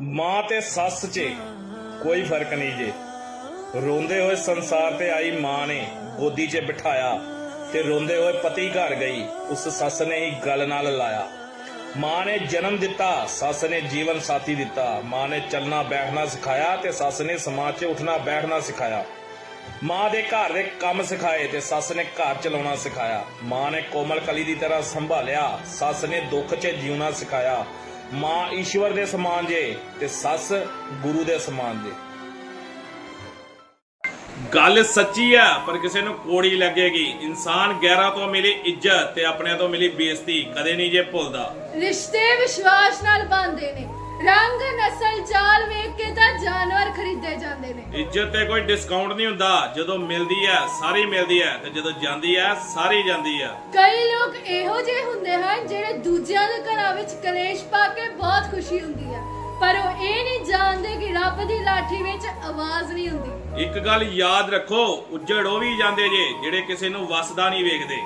ਮਾਂ ਤੇ ਸੱਸ 'ਚ ਕੋਈ ਫ਼ਰਕ ਨਹੀਂ ਜੇ। ਰੋਂਦੇ ਹੋਏ ਸੰਸਾਰ ਤੇ ਆਈ ਮਾਂ ਨੇ ਗੋਦੀ 'ਚ ਬਿਠਾਇਆ ਤੇ ਰੋਂਦੇ ਹੋਏ ਪਤੀ ਘਰ ਗਈ, ਉਸ ਸੱਸ ਨੇ ਹੀ ਗਲ ਨਾਲ ਲਾਇਆ। ਮਾਂ ਨੇ ਜਨਮ ਦਿੱਤਾ, ਸੱਸ ਨੇ ਜੀਵਨ ਸਾਥੀ ਦਿੱਤਾ। ਮਾਂ ਨੇ ਚੱਲਣਾ ਬੈਠਣਾ ਸਿਖਾਇਆ ਤੇ ਸੱਸ ਨੇ ਸਮਾਜ 'ਚ ਉੱਠਣਾ ਬੈਠਣਾ ਸਿਖਾਇਆ। ਮਾਂ ਦੇ ਘਰ ਦੇ ਕੰਮ ਸਿਖਾਏ ਤੇ ਸੱਸ ਨੇ ਘਰ ਚਲਾਉਣਾ ਸਿਖਾਇਆ। ਮਾਂ ਨੇ ਕੋਮਲ ਕਲੀ ਦੀ ਤਰ੍ਹਾਂ ਸੰਭਾਲਿਆ, ਸੱਸ ਨੇ ਦੁੱਖ 'ਚ ਜਿਉਣਾ ਸਿਖਾਇਆ। ਮਾਂ ਈਸ਼ਵਰ ਦੇ ਸਮਾਨ ਜੇ ਤੇ ਸੱਸ ਗੁਰੂ ਦੇ ਸਮਾਨ ਜੇ। ਗੱਲ ਸੱਚੀ ਆ ਪਰ ਕਿਸੇ ਨੂੰ ਕੋੜੀ ਲੱਗੇਗੀ। ਇਨਸਾਨ ਗੈਰਾਂ ਤੋਂ ਮਿਲੀ ਇੱਜ਼ਤ ਤੇ ਆਪਣਿਆਂ ਤੋਂ ਮਿਲੀ ਬੇਇੱਜ਼ਤੀ ਕਦੇ ਨਹੀਂ ਜੇ ਭੁੱਲਦਾ। ਰਿਸ਼ਤੇ ਵਿਸ਼ਵਾਸ ਨਾਲ ਬਣਦੇ ਨੇ। ਰੰਗ ਨਸਲ ਚਾਲ ਵੇਖ ਕੇ ਤਾਂ ਖਰੀਦੇ ਜਾਂਦੇ ਨੇ। ਇੱਜ਼ਤ ਤੇ ਕੋਈ ਡਿਸਕਾਊਂਟ ਨਹੀਂ ਹੁੰਦਾ। ਜਦੋਂ ਮਿਲਦੀ ਹੈ ਸਾਰੀ ਮਿਲਦੀ ਹੈ ਤੇ ਜਦੋਂ ਜਾਂਦੀ ਹੈ ਸਾਰੀ ਜਾਂਦੀ ਹੈ। ਕਈ ਲੋਕ ਇਹੋ ਜਿਹੇ ਹੁੰਦੇ ਹਨ ਜਿਹੜੇ ਦੂਜਿਆਂ ਦੇ ਘਰਾਂ ਵਿੱਚ ਕਲੇਸ਼ ਪਾ ਕੇ ਬਹੁਤ ਖੁਸ਼ੀ ਹੁੰਦੀ ਹੈ। ਪਰ ਉਹ ਇਹ ਨਹੀਂ ਜਾਣਦੇ ਕਿ ਰੱਬ ਦੀ ਲਾਠੀ ਵਿੱਚ ਆਵਾਜ਼ ਨਹੀਂ ਹੁੰਦੀ। ਇੱਕ ਗੱਲ ਯਾਦ ਰੱਖੋ ਉੱਜੜ ਉਹ ਵੀ ਜਾਂਦੇ ਜੇ ਜਿਹੜੇ ਕਿਸੇ ਨੂੰ ਵਸਦਾ ਨਹੀਂ ਵੇਖਦੇ।